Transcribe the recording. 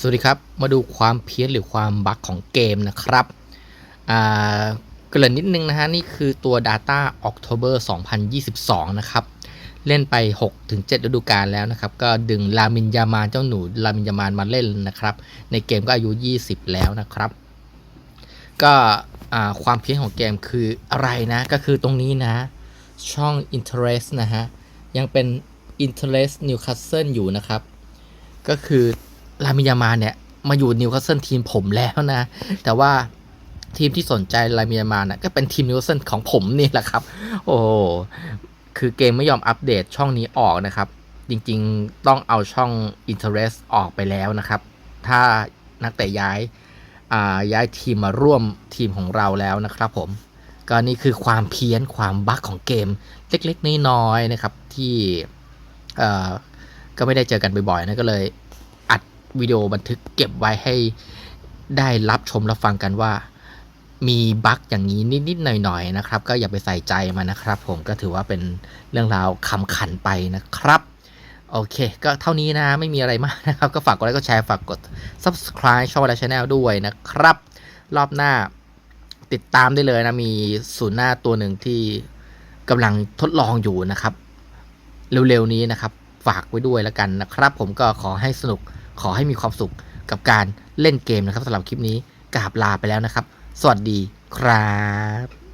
สวัสดีครับ มาดูความเพี้ยนหรือความบั๊กของเกมนะครับเกริ่นนิดนึงนะฮะ นี่คือตัว Data October 2022 นะครับ เล่นไป 6-7ฤดูกาลแล้วนะครับ ก็ดึงลามินยามานเจ้าหนูลามินยามานมาเล่นนะครับ ในเกมก็อายุ 20 แล้วนะครับ ก็ความเพี้ยนของเกมคืออะไรนะ ก็คือตรงนี้นะ ช่อง interest นะฮะ ยังเป็น interest Newcastle อยู่นะครับ ก็คือ ลามิยามาเนี่ย มาอยู่นิวคาสเซิลทีมผมแล้วนะ แต่ว่าทีมที่สนใจลามิยามานะก็เป็นทีมนิวคาสเซิลของผมนี่แหละครับ โอ้คือเกมไม่ยอมอัปเดตช่องนี้ออกนะครับ จริงๆต้องเอาช่อง Interest ออกไปแล้วนะครับ ถ้านักเตะย้ายาย้ายทีมมาร่วมทีมของเราแล้วนะครับผมก็นี่คือความเพี้ยนความบั๊กของเกม เล็กๆน้อยๆนะครับที่ก็ไม่ได้เจอกันบ่อยๆนะก็เลย วิดีโอบันทึกเก็บไว้ให้ได้รับชมรับฟังกันว่า มีบั๊กอย่างนี้นิดๆหน่อยๆนะครับ ก็อย่าไปใส่ใจมันนะครับ ผมก็ถือว่าเป็นเรื่องราวคำขันไปนะครับ โอเค ก็เท่านี้นะไม่มีอะไรมากนะครับ ก็ฝากกดไลค์กดแชร์ฝากกด subscribe ช่องวาราชแนลด้วยนะครับ รอบหน้าติดตามได้เลยนะ มีศูนย์หน้าตัวหนึ่งที่กำลังทดลองอยู่นะครับ เร็วๆนี้นะครับ ฝากไว้ด้วยแล้วกันนะครับ ผมก็ขอให้สนุก ขอให้มีความสุขกับการเล่นเกมนะครับสำหรับคลิปนี้กราบลาไปแล้วนะครับ สวัสดีครับ